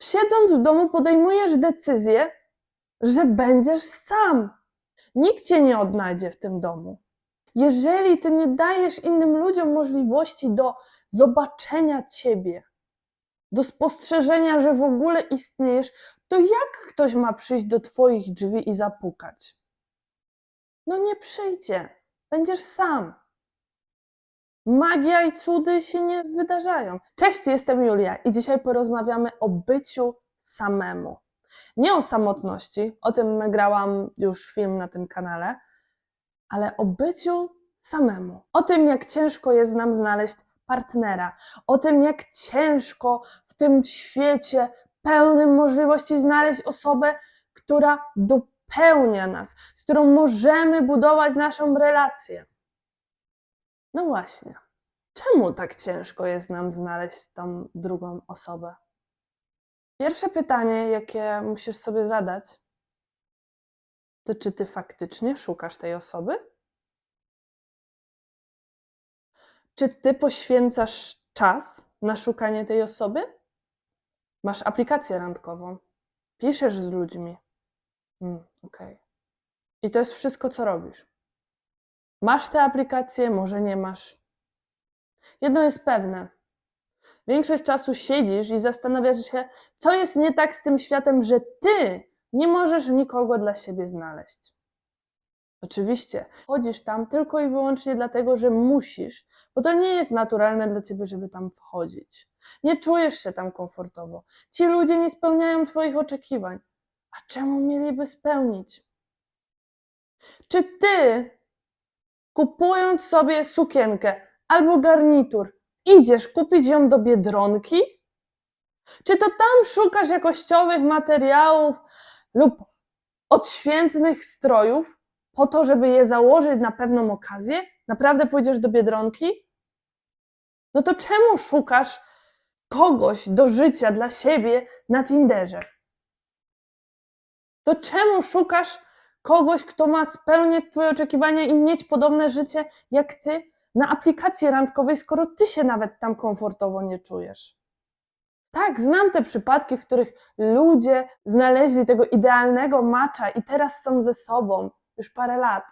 Siedząc w domu, podejmujesz decyzję, że będziesz sam. Nikt cię nie odnajdzie w tym domu. Jeżeli ty nie dajesz innym ludziom możliwości do zobaczenia ciebie, do spostrzeżenia, że w ogóle istniejesz, to jak ktoś ma przyjść do twoich drzwi i zapukać? No nie przyjdzie. Będziesz sam. Magia i cudy się nie wydarzają. Cześć, jestem Julia i dzisiaj porozmawiamy o byciu samemu. Nie o samotności, o tym nagrałam już film na tym kanale, ale o byciu samemu. O tym, jak ciężko jest nam znaleźć partnera, o tym, jak ciężko w tym świecie pełnym możliwości znaleźć osobę, która dopełnia nas, z którą możemy budować naszą relację. No właśnie, czemu tak ciężko jest nam znaleźć tą drugą osobę? Pierwsze pytanie, jakie musisz sobie zadać, to czy ty faktycznie szukasz tej osoby? Czy ty poświęcasz czas na szukanie tej osoby? Masz aplikację randkową, piszesz z ludźmi. Hmm, Okej. I to jest wszystko, co robisz. Masz tę aplikację, może nie masz. Jedno jest pewne. Większość czasu siedzisz i zastanawiasz się, co jest nie tak z tym światem, że ty nie możesz nikogo dla siebie znaleźć. Oczywiście, chodzisz tam tylko i wyłącznie dlatego, że musisz, bo to nie jest naturalne dla ciebie, żeby tam wchodzić. Nie czujesz się tam komfortowo. Ci ludzie nie spełniają twoich oczekiwań. A czemu mieliby spełnić? Czy ty kupując sobie sukienkę albo garnitur, idziesz kupić ją do biedronki? Czy to tam szukasz jakościowych materiałów lub odświętnych strojów po to, żeby je założyć na pewną okazję? Naprawdę pójdziesz do biedronki? No to czemu szukasz kogoś do życia dla siebie na Tinderze? To czemu szukasz kogoś, kto ma spełniać Twoje oczekiwania i mieć podobne życie jak Ty na aplikacji randkowej, skoro Ty się nawet tam komfortowo nie czujesz. Tak, znam te przypadki, w których ludzie znaleźli tego idealnego macza i teraz są ze sobą już parę lat.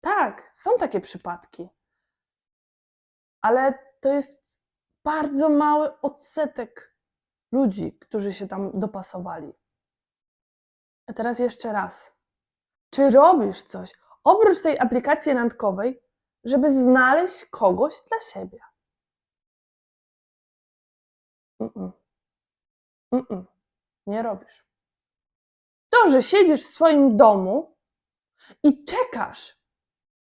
Tak, są takie przypadki. Ale to jest bardzo mały odsetek ludzi, którzy się tam dopasowali. A teraz jeszcze raz. Czy robisz coś oprócz tej aplikacji randkowej, żeby znaleźć kogoś dla siebie? Mm-mm. Mm-mm. Nie robisz. To, że siedzisz w swoim domu i czekasz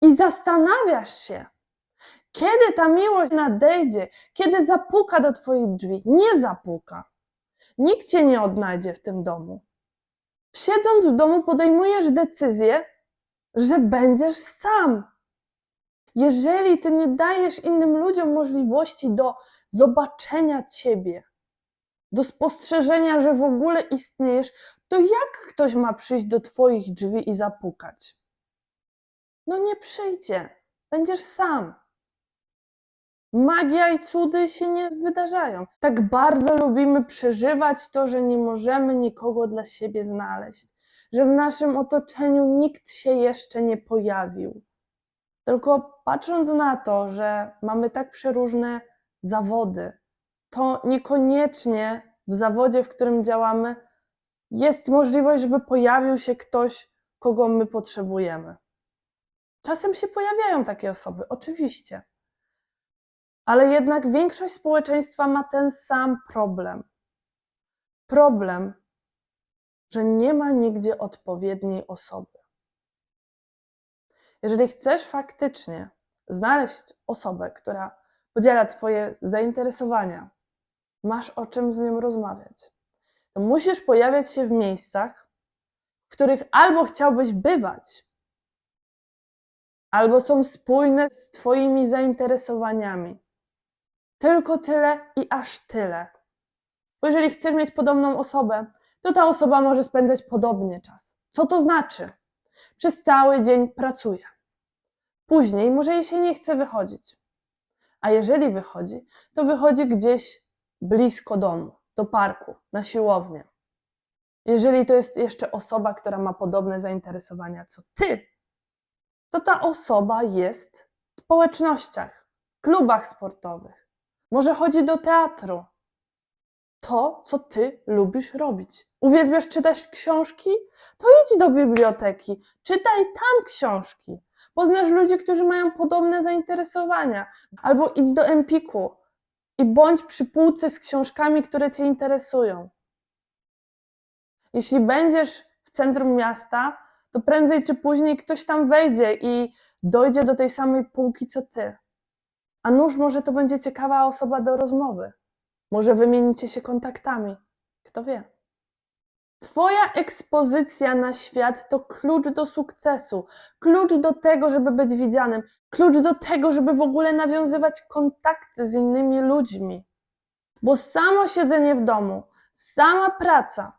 i zastanawiasz się, kiedy ta miłość nadejdzie, kiedy zapuka do Twoich drzwi. Nie zapuka. Nikt Cię nie odnajdzie w tym domu siedząc w domu, podejmujesz decyzję, że będziesz sam. Jeżeli ty nie dajesz innym ludziom możliwości do zobaczenia ciebie, do spostrzeżenia, że w ogóle istniejesz, to jak ktoś ma przyjść do twoich drzwi i zapukać? No nie przyjdzie. Będziesz sam. Magia i cudy się nie wydarzają. Tak bardzo lubimy przeżywać to, że nie możemy nikogo dla siebie znaleźć, że w naszym otoczeniu nikt się jeszcze nie pojawił. Tylko patrząc na to, że mamy tak przeróżne zawody, to niekoniecznie w zawodzie, w którym działamy, jest możliwość, żeby pojawił się ktoś, kogo my potrzebujemy. Czasem się pojawiają takie osoby, oczywiście ale jednak większość społeczeństwa ma ten sam problem. Problem, że nie ma nigdzie odpowiedniej osoby. Jeżeli chcesz faktycznie znaleźć osobę, która podziela Twoje zainteresowania, masz o czym z nią rozmawiać, to musisz pojawiać się w miejscach, w których albo chciałbyś bywać, albo są spójne z Twoimi zainteresowaniami. Tylko tyle i aż tyle. Bo jeżeli chcesz mieć podobną osobę, to ta osoba może spędzać podobnie czas. Co to znaczy? Przez cały dzień pracuje. Później może jej się nie chce wychodzić. A jeżeli wychodzi, to wychodzi gdzieś blisko domu. do parku, na siłownię. Jeżeli to jest jeszcze osoba, która ma podobne zainteresowania co ty, to ta osoba jest w społecznościach, klubach sportowych, może chodzi do teatru. To, co ty lubisz robić. Uwielbiasz czytać książki? To idź do biblioteki, czytaj tam książki. Poznasz ludzi, którzy mają podobne zainteresowania. Albo idź do Empiku i bądź przy półce z książkami, które cię interesują. Jeśli będziesz w centrum miasta, to prędzej czy później ktoś tam wejdzie i dojdzie do tej samej półki co ty. A nuż może to będzie ciekawa osoba do rozmowy. Może wymienicie się kontaktami. Kto wie? Twoja ekspozycja na świat to klucz do sukcesu, klucz do tego, żeby być widzianym, klucz do tego, żeby w ogóle nawiązywać kontakty z innymi ludźmi. Bo samo siedzenie w domu, sama praca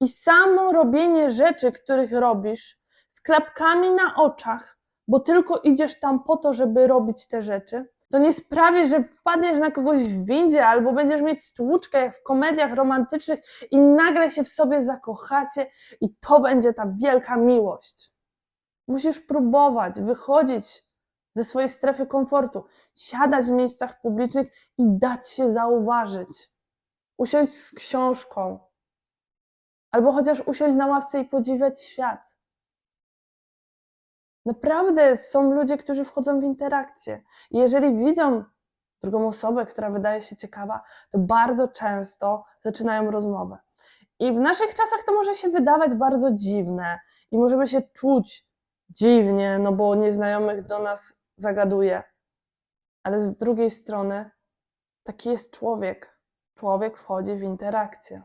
i samo robienie rzeczy, których robisz, z klapkami na oczach, bo tylko idziesz tam po to, żeby robić te rzeczy, to nie sprawi, że wpadniesz na kogoś w windzie albo będziesz mieć stłuczkę jak w komediach romantycznych i nagle się w sobie zakochacie i to będzie ta wielka miłość. Musisz próbować wychodzić ze swojej strefy komfortu, siadać w miejscach publicznych i dać się zauważyć. Usiąść z książką, albo chociaż usiąść na ławce i podziwiać świat. Naprawdę są ludzie, którzy wchodzą w interakcję. I jeżeli widzą drugą osobę, która wydaje się ciekawa, to bardzo często zaczynają rozmowę. I w naszych czasach to może się wydawać bardzo dziwne i możemy się czuć dziwnie, no bo nieznajomych do nas zagaduje. Ale z drugiej strony taki jest człowiek. Człowiek wchodzi w interakcję.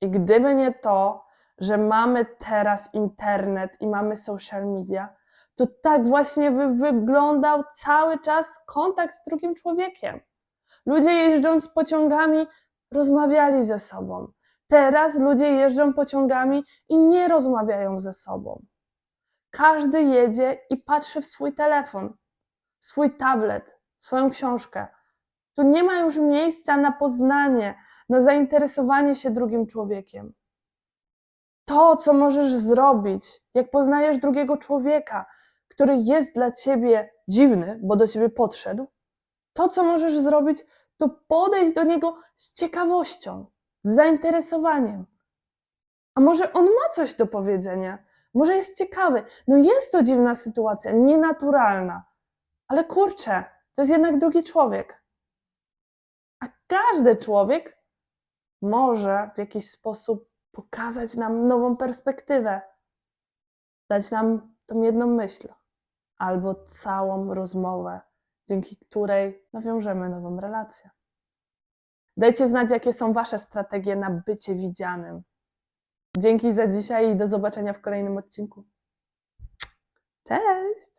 I gdyby nie to, że mamy teraz internet i mamy social media, to tak właśnie by wyglądał cały czas kontakt z drugim człowiekiem. Ludzie jeżdżąc pociągami rozmawiali ze sobą. Teraz ludzie jeżdżą pociągami i nie rozmawiają ze sobą. Każdy jedzie i patrzy w swój telefon, swój tablet, swoją książkę. Tu nie ma już miejsca na poznanie, na zainteresowanie się drugim człowiekiem. To, co możesz zrobić, jak poznajesz drugiego człowieka, który jest dla ciebie dziwny, bo do ciebie podszedł, to, co możesz zrobić, to podejść do niego z ciekawością, z zainteresowaniem. A może on ma coś do powiedzenia? Może jest ciekawy? No jest to dziwna sytuacja, nienaturalna, ale kurczę, to jest jednak drugi człowiek. A każdy człowiek może w jakiś sposób pokazać nam nową perspektywę, dać nam tą jedną myśl albo całą rozmowę, dzięki której nawiążemy nową relację. Dajcie znać, jakie są Wasze strategie na bycie widzianym. Dzięki za dzisiaj i do zobaczenia w kolejnym odcinku. Cześć!